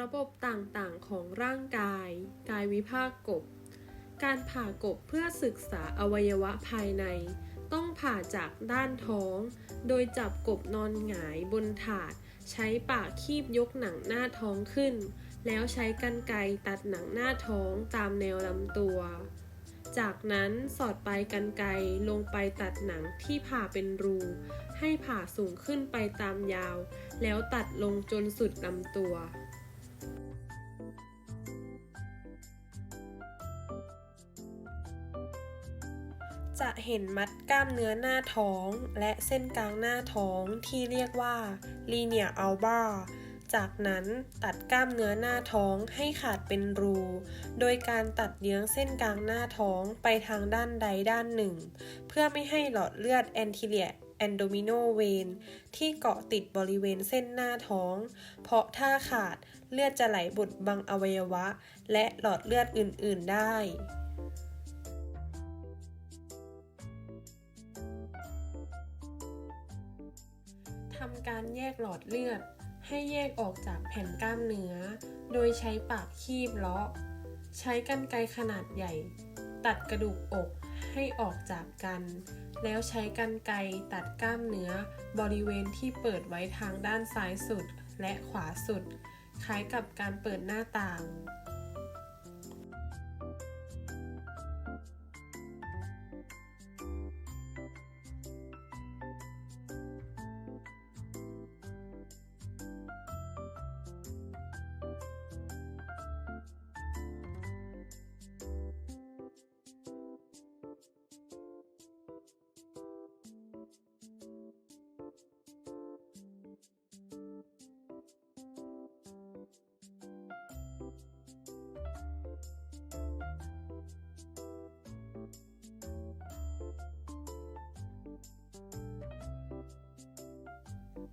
ระบบต่างๆ ของร่างกาย กายวิภาคกบ การผ่ากบเพื่อศึกษาอวัยวะภายใน ต้องผ่าจากด้านท้อง โดยจับกบนอนหงายบนถาด ใช้ปากคีบยกหนังหน้าท้องขึ้น แล้วใช้กรรไกรตัดหนังหน้าท้องตามแนวลำตัว จากนั้นสอดปลายกรรไกรลงไปตัดหนังที่ผ่าเป็นรู ให้ผ่าสูงขึ้นไปตามยาว แล้วตัดลงจนสุดลำตัว จะเห็นมัดกล้ามเนื้อหน้าท้อง และเส้นกลางหน้าท้องที่เรียกว่า linear alba จากนั้นตัดกล้ามเนื้อหน้าท้องให้ขาดเป็นรู โดยการตัดเยื้องเส้นกลางหน้าท้องไปทางด้านใดด้านหนึ่ง เพื่อไม่ให้หลอดเลือด anterior abdominal vein ที่เกาะติดบริเวณเส้นหน้าท้อง เพราะถ้าขาดเลือดจะไหลบดบังอวัยวะ และหลอดเลือดอื่น ๆ ได้ ทำการแยกหลอดเลือด ให้แยกออกจากแผ่นกล้ามเนื้อ โดยใช้ปากคีบเลาะ ใช้กรรไกรขนาดใหญ่ ตัดกระดูกอกให้ออกจากกัน แล้วใช้กรรไกรตัดกล้ามเนื้อบริเวณที่เปิดไว้ทางด้านซ้ายสุดและขวาสุด คล้ายกับการเปิดหน้าต่าง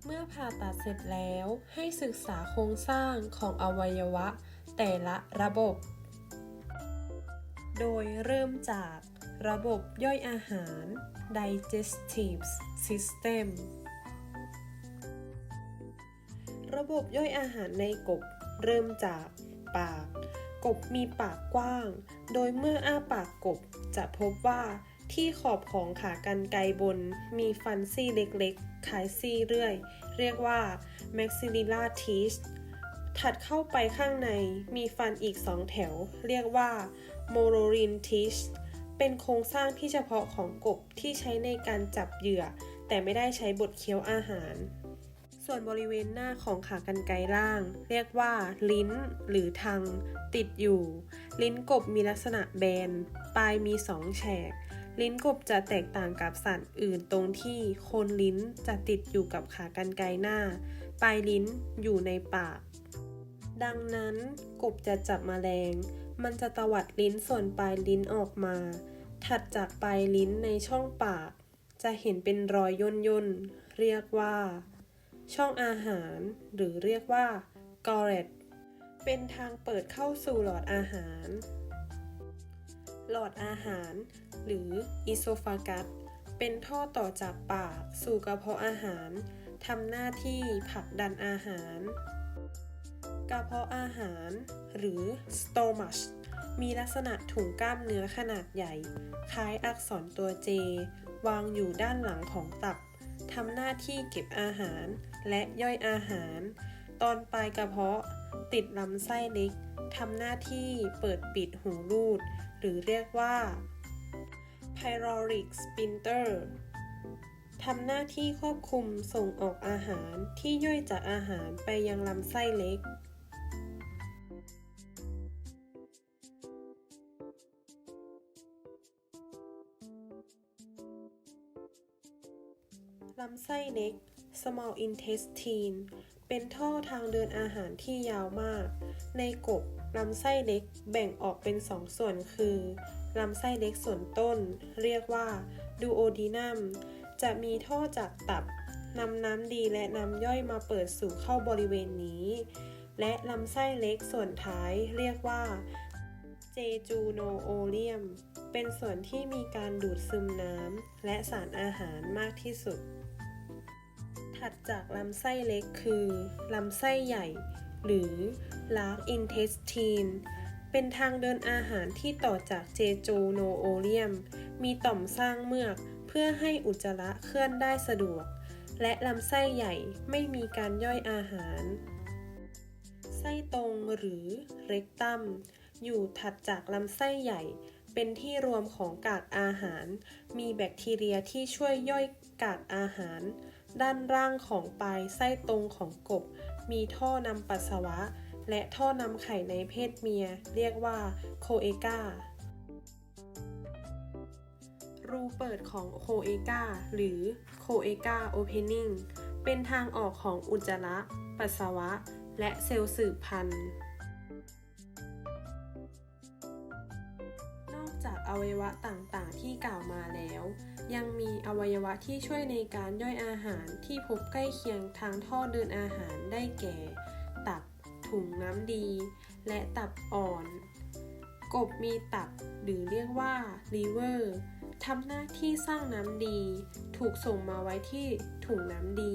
เมื่อผ่าตัดเสร็จแล้วให้ศึกษาโครงสร้างของอวัยวะ แต่ละระบบ โดยเริ่มจากระบบย่อยอาหาร digestive system ระบบย่อยอาหารในกบเริ่มจากปาก กบมีปากกว้าง โดยเมื่ออ้าปากกบจะพบว่า ที่ขอบของขากรรไกรบน มีฟันซี่เล็กๆ คล้ายซี่เรื่อย เรียกว่า maxillar teeth ถัดเข้าไปข้างในมีฟันอีกสองแถว เรียกว่า molar teeth เป็นโครงสร้างที่เฉพาะของกบที่ใช้ในการจับเหยื่อ แต่ไม่ได้ใช้บดเคี้ยวอาหาร ส่วนบริเวณหน้าของขากรรไกรล่าง เรียกว่า ลิ้น หรือทัง ติดอยู่ ลิ้นกบมีลักษณะแบน ปลายมีสองแฉก ลิ้นกบจะแตกต่างกับสัตว์อื่นตรงที่โคนลิ้นจะติดอยู่กับขากรรไกรหน้า ปลายลิ้นอยู่ในปาก ดังนั้นกบจะจับแมลง มันจะตวัดลิ้นส่วนปลายลิ้นออกมา ถัดจากปลายลิ้นในช่องปาก จะเห็นเป็นรอยย่นย่นเรียกว่า ช่องอาหาร หรือเรียกว่า g o l e t เป็นทางเปิดเข้าสู่หลอดอาหาร หลอดอาหาร หรือ esophagus เป็นท่อต่อจากปาก สู่กระเพาะอาหารทำหน้าที่ผลักดันอาหาร กระเพาะอาหาร หรือ stomach มีลักษณะถุงกล้ามเนื้อขนาดใหญ่ คล้ายอักษรตัว J วางอยู่ด้านหลังของตับทำหน้าที่เก็บอาหารและย่อยอาหาร ตอนปลายกระเพาะ ติดลำไส้เล็กทำหน้าที่เปิดปิดหูรูด หรือเรียกว่า pyloric sphincter ทำหน้าที่ควบคุมส่งออกอาหารที่ย่อยจากอาหารไปยังลำไส้เล็ก ลำไส้เล็ก small intestine เป็นท่อทางเดินอาหารที่ยาวมาก ในกบลำไส้เล็กแบ่งออกเป็นสองส่วนคือ ลำไส้เล็กส่วนต้น เรียกว่า duodenum จะมีท่อจากตับนำน้ำดีและน้ำย่อยมาเปิดสู่เข้าบริเวณนี้ และลำไส้เล็กส่วนท้ายเรียกว่า jejunoleum เป็นส่วนที่มีการดูดซึมน้ำและสารอาหารมากที่สุด ถัดจากลำไส้เล็กคือลำไส้ใหญ่ หรือ large intestine เป็นทางเดินอาหารที่ต่อจากเจโจโนโอเลียม มีต่อมสร้างเมือกเพื่อให้อุจจาระเคลื่อนได้สะดวก และลำไส้ใหญ่ไม่มีการย่อยอาหาร ไส้ตรงหรือเร็กตัมอยู่ถัดจากลำไส้ใหญ่ เป็นที่รวมของกากอาหาร มีแบคทีเรียที่ช่วยย่อยกากอาหาร ด้านล่างของปลายไส้ตรงของกบ มีท่อนำปัสสาวะ และท่อนำไข่ในเพศเมีย เรียกว่าโคเอการูเปิดของโคเอกาหรือโคเอกาโอเพนนิ่งเป็นทางออกของอุจจาระ ปัสสาวะ และเซลล์สืบพันธุ์ นอกจากอวัยวะต่างๆที่กล่าวมาแล้ว ยังมีอวัยวะที่ช่วยในการย่อยอาหารที่พบใกล้เคียงทางท่อเดินอาหารได้แก่ ถุงน้ำดี และตับอ่อน กบมีตับหรือเรียกว่า liver ทำหน้าที่สร้างน้ำดี ถูกส่งมาไว้ที่ถุงน้ำดี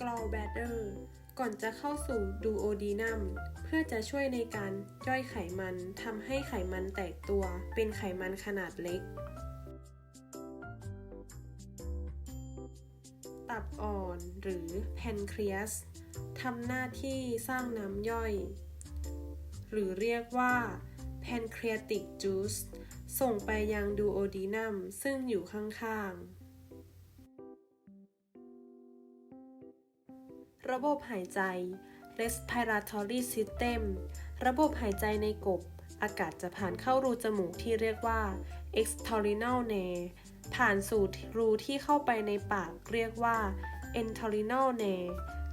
ก ก่อนจะเข้าสู่ดูโอดีนัมเพื่อจะช่วยในการย่อยไขมันทำให้ไขมันแตกตัว เป็นไขมันขนาดเล็ก ตับอ่อนหรือแพนครีอัสทำหน้าที่สร้างน้ำย่อย หรือเรียกว่า pancreatic juice ส่งไปยังดูโอดีนัมซึ่งอยู่ข้างๆ ระบบหายใจ respiratory system ระบบหายใจในกบ อากาศจะผ่านเข้ารูจมูกที่เรียกว่า external nair ผ่านสู่รูที่เข้าไปในปากเรียกว่า entorhinal nair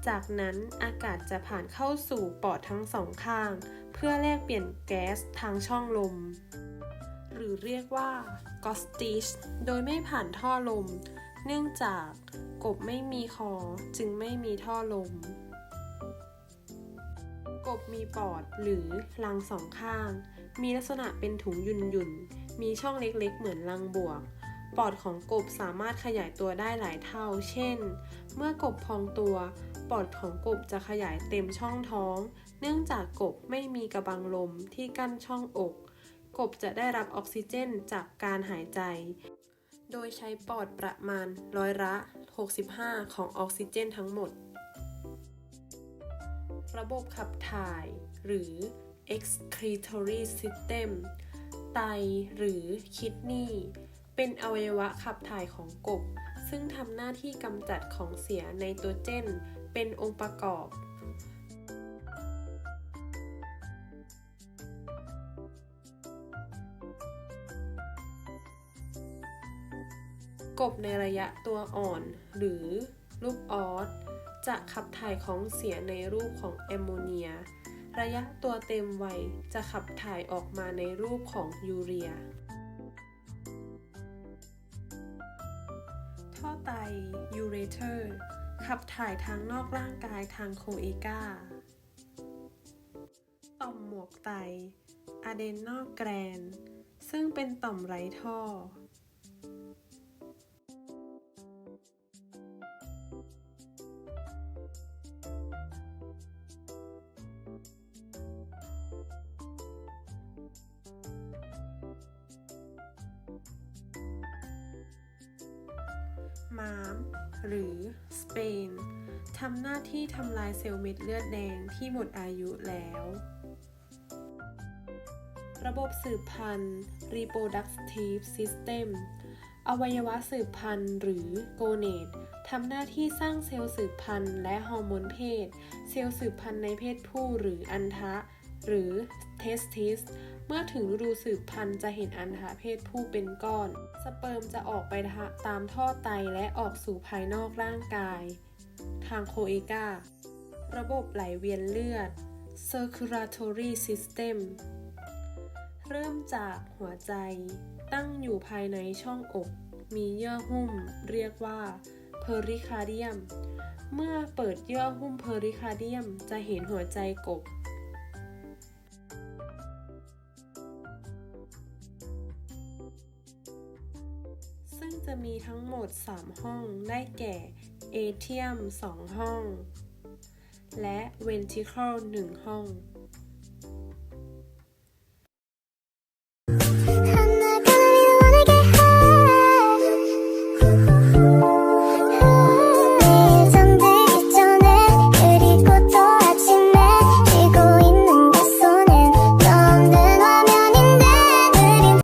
จากนั้นอากาศจะผ่านเข้าสู่ปอดทั้งสองข้าง เพื่อแลกเปลี่ยนแก๊สทางช่องลม หรือเรียกว่า g o s t i c h โดยไม่ผ่านท่อลม เนื่องจากกบไม่มีคอจึงไม่มีท่อลม กบมีปอดหรือรังสองข้าง มีลักษณะเป็นถุงหยุ่นมีช่องเล็กๆ เหมือนรังบวก ปอดของกบสามารถขยายตัวได้หลายเท่า เช่น เมื่อกบพองตัว ปอดของกบจะขยายเต็มช่องท้อง เนื่องจากกบไม่มีกระบังลมที่กั้นช่องอก กบจะได้รับออกซิเจนจากการหายใจ โดยใช้ปอดประมาณร้อยละ 65 ของออกซิเจนทั้งหมด ระบบขับถ่าย หรือ excretory system ไตหรือคิดนีเป็นอวัยวะขับถ่ายของกบ ซึ่งทำหน้าที่กำจัดของเสียไนโตรเจน เป็นองค์ประกอบ กบในระยะตัวอ่อน หรือลูกออสจะขับถ่ายของเสียในรูปของแอมโมเนีย ระยะตัวเต็มวัยจะขับถ่ายออกมาในรูปของยูเรีย ท่อไตยูเรเตอร์ ขับถ่ายทางนอกร่างกายทางโคเอกาต่อมหมวกไตอะเดนอลแกรน ซึ่งเป็นต่อมไร้ท่อ ม้าม หรือสเปนทำหน้าที่ทำลายเซลล์เม็ดเลือดแดงที่หมดอายุแล้ว ระบบสืบพันธุ์ reproductive system อวัยวะสืบพันธุ์หรือโกเนตทำหน้าที่สร้างเซลล์สืบพันธุ์และฮอร์โมนเพศ เซลล์สืบพันธุ์ในเพศผู้หรืออันทะ หรือ testis เมื่อถึงฤดูสืบพันธุ์จะเห็นอันทะเพศผู้เป็นก้อน สเปิร์มจะออกไปตามท่อไตและออกสู่ภายนอกร่างกาย ทางโคเอการะบบไหลเวียนเลือด circulatory system เริ่มจากหัวใจตั้งอยู่ภายในช่องอก มีเยื่อหุ้ม เรียกว่า pericardium เมื่อเปิดเยื่อหุ้ม pericardium จะเห็นหัวใจกบ ทั้งหมด 3 ห้องได้แก่เอเทียม 2 ห้อง และเวนทิเคิล 1 ห้อง